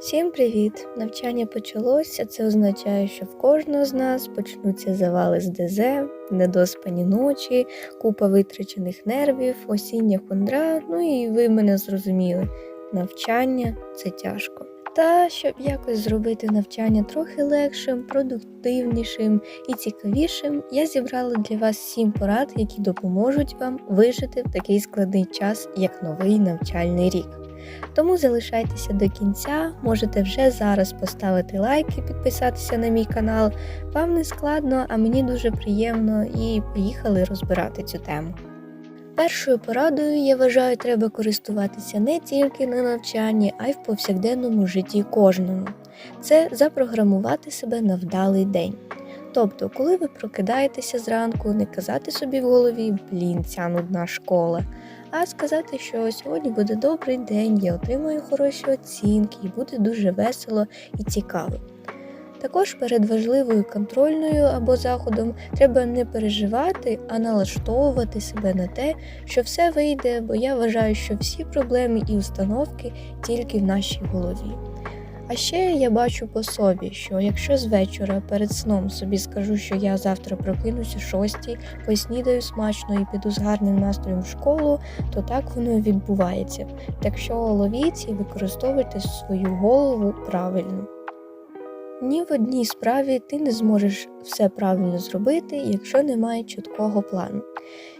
Всім привіт! Навчання почалося. Це означає, що в кожного з нас почнуться завали з ДЗ, недоспані ночі, купа витрачених нервів, осіння хундра. Ну і ви мене зрозуміли. Навчання це тяжко. Та щоб якось зробити навчання трохи легшим, продуктивнішим і цікавішим, я зібрала для вас сім порад, які допоможуть вам вижити в такий складний час, як новий навчальний рік. Тому залишайтеся до кінця, можете вже зараз поставити лайк і підписатися на мій канал. Вам не складно, а мені дуже приємно і поїхали розбирати цю тему. Першою порадою, я вважаю, треба користуватися не тільки на навчанні, а й в повсякденному житті кожному. Це запрограмувати себе на вдалий день. Тобто, коли ви прокидаєтеся зранку, не казати собі в голові блін, ця нудна школа, а сказати, що сьогодні буде добрий день, я отримую хороші оцінки і буде дуже весело і цікаво. Також перед важливою контрольною або заходом треба не переживати, а налаштовувати себе на те, що все вийде, бо я вважаю, що всі проблеми і установки тільки в нашій голові. А ще я бачу по собі, що якщо з вечора перед сном собі скажу, що я завтра прокинуся шостій, поснідаю смачно і піду з гарним настроєм в школу, то так воно і відбувається. Так що ловіть і використовуйте свою голову правильно. Ні в одній справі ти не зможеш все правильно зробити, якщо немає чіткого плану.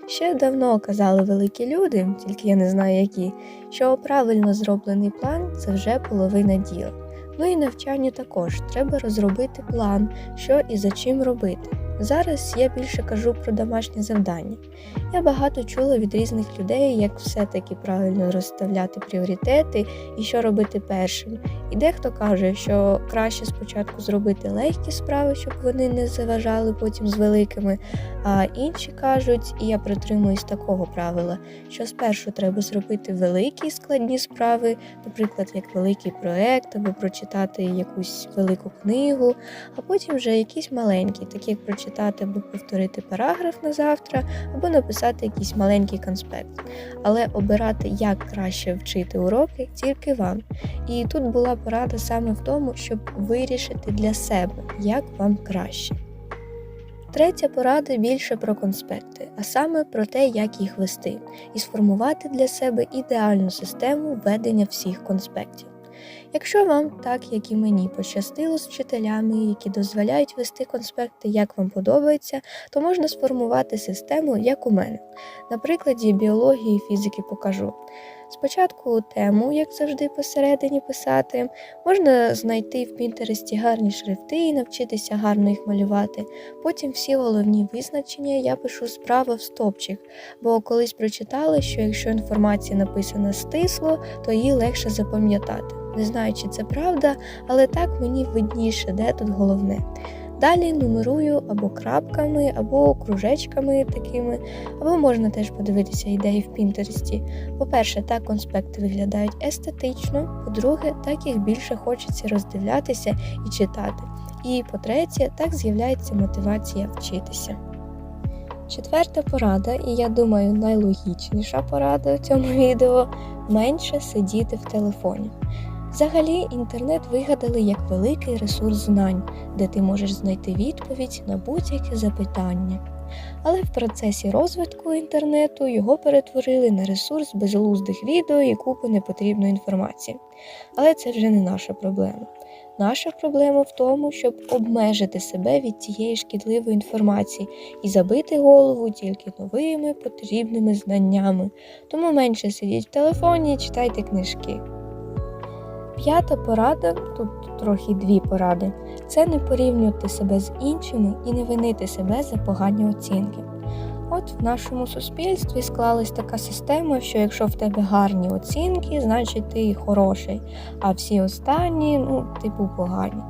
Ще давно казали великі люди, тільки я не знаю які, що правильно зроблений план це вже половина діла. Ну і навчанню також треба розробити план, що і за чим робити. Зараз я більше кажу про домашнє завдання. Я багато чула від різних людей, як все-таки правильно розставляти пріоритети і що робити першим. І дехто каже, що краще спочатку зробити легкі справи, щоб вони не заважали потім з великими. А інші кажуть, і я притримуюсь такого правила, що спершу треба зробити великі складні справи, наприклад, як великий проект або прочитати якусь велику книгу, а потім вже якісь маленькі, такі як прочитати або повторити параграф на завтра, або написати якийсь маленький конспект. Але обирати, як краще вчити уроки, тільки вам. І тут була порада саме в тому, щоб вирішити для себе, як вам краще. Третя порада більше про конспекти, а саме про те, як їх вести, і сформувати для себе ідеальну систему ведення всіх конспектів. Якщо вам, так як і мені, пощастило з вчителями, які дозволяють вести конспекти, як вам подобається, то можна сформувати систему, як у мене. На прикладі біології і фізики покажу. Спочатку тему, як завжди, посередині писати, можна знайти в Пінтересті гарні шрифти і навчитися гарно їх малювати. Потім всі головні визначення я пишу справа в стопчик, бо колись прочитали, що якщо інформація написана стисло, то її легше запам'ятати. Не знаю, чи це правда, але так мені видніше, де тут головне. Далі нумерую або крапками, або кружечками такими, або можна теж подивитися ідеї в Пінтересті. По-перше, так конспекти виглядають естетично, по-друге, так їх більше хочеться роздивлятися і читати. І по-третє, так з'являється мотивація вчитися. Четверта порада, і я думаю, найлогічніша порада у цьому відео менше сидіти в телефоні. Взагалі, інтернет вигадали як великий ресурс знань, де ти можеш знайти відповідь на будь-яке запитання. Але в процесі розвитку інтернету його перетворили на ресурс безглуздих відео і купу непотрібної інформації. Але це вже не наша проблема. Наша проблема в тому, щоб обмежити себе від цієї шкідливої інформації і забити голову тільки новими потрібними знаннями. Тому менше сидіть в телефоні і читайте книжки. П'ята порада, тут трохи дві поради, це не порівнювати себе з іншими і не винити себе за погані оцінки. От в нашому суспільстві склалась така система, що якщо в тебе гарні оцінки, значить ти хороший, а всі останні, ну, типу, погані.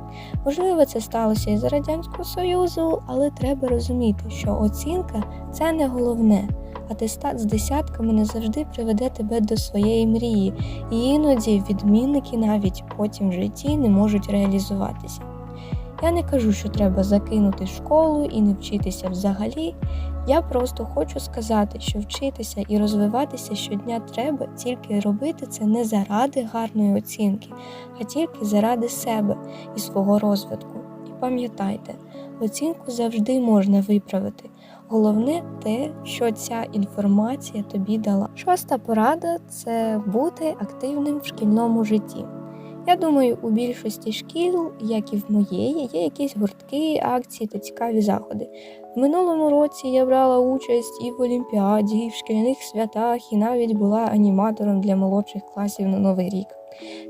Можливо, це сталося із Радянського Союзу, але треба розуміти, що оцінка це не головне. Атестат з десятками не завжди приведе тебе до своєї мрії, і іноді відмінники навіть потім в житті не можуть реалізуватися. Я не кажу, що треба закинути школу і не вчитися взагалі. Я просто хочу сказати, що вчитися і розвиватися щодня треба, тільки робити це не заради гарної оцінки, а тільки заради себе і свого розвитку. І пам'ятайте, оцінку завжди можна виправити. Головне те, що ця інформація тобі дала. Шоста порада це бути активним в шкільному житті. Я думаю, у більшості шкіл, як і в моєї, є якісь гуртки, акції та цікаві заходи. В минулому році я брала участь і в Олімпіаді, і в шкільних святах, і навіть була аніматором для молодших класів на Новий рік.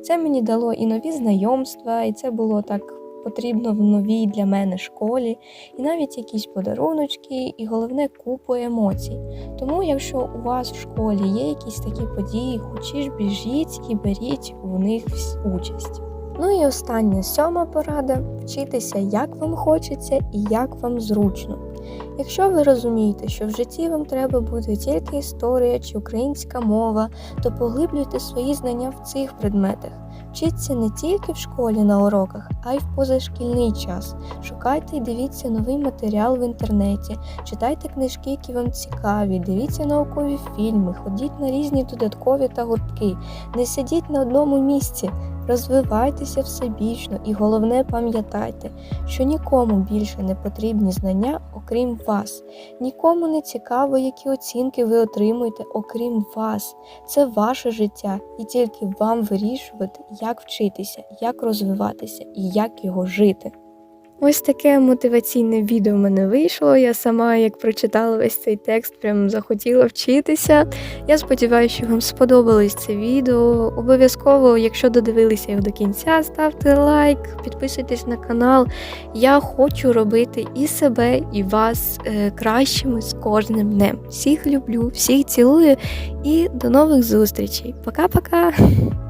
Це мені дало і нові знайомства, і це було так потрібно в новій для мене школі, і навіть якісь подаруночки, і головне купу емоцій. Тому, якщо у вас в школі є якісь такі події, хочі біжіть і беріть у них участь. Ну і остання сьома порада вчитися, як вам хочеться і як вам зручно. Якщо ви розумієте, що в житті вам треба буде тільки історія чи українська мова, то поглиблюйте свої знання в цих предметах. Вчіться не тільки в школі на уроках, а й в позашкільний час. Шукайте і дивіться новий матеріал в інтернеті, читайте книжки, які вам цікаві, дивіться наукові фільми, ходіть на різні додаткові та гуртки, не сидіть на одному місці. Розвивайтеся всебічно і головне пам'ятайте, що нікому більше не потрібні знання, окрім вас. Нікому не цікаво, які оцінки ви отримуєте, окрім вас. Це ваше життя, і тільки вам вирішувати, як вчитися, як розвиватися і як його жити. Ось таке мотиваційне відео в мене вийшло. Я сама, як прочитала весь цей текст, прям захотіла вчитися. Я сподіваюся, що вам сподобалось це відео. Обов'язково, якщо додивилися його до кінця, ставте лайк, підписуйтесь на канал. Я хочу робити і себе, і вас е, кращими з кожним днем. Всіх люблю, всіх цілую і до нових зустрічей. Пока-пока!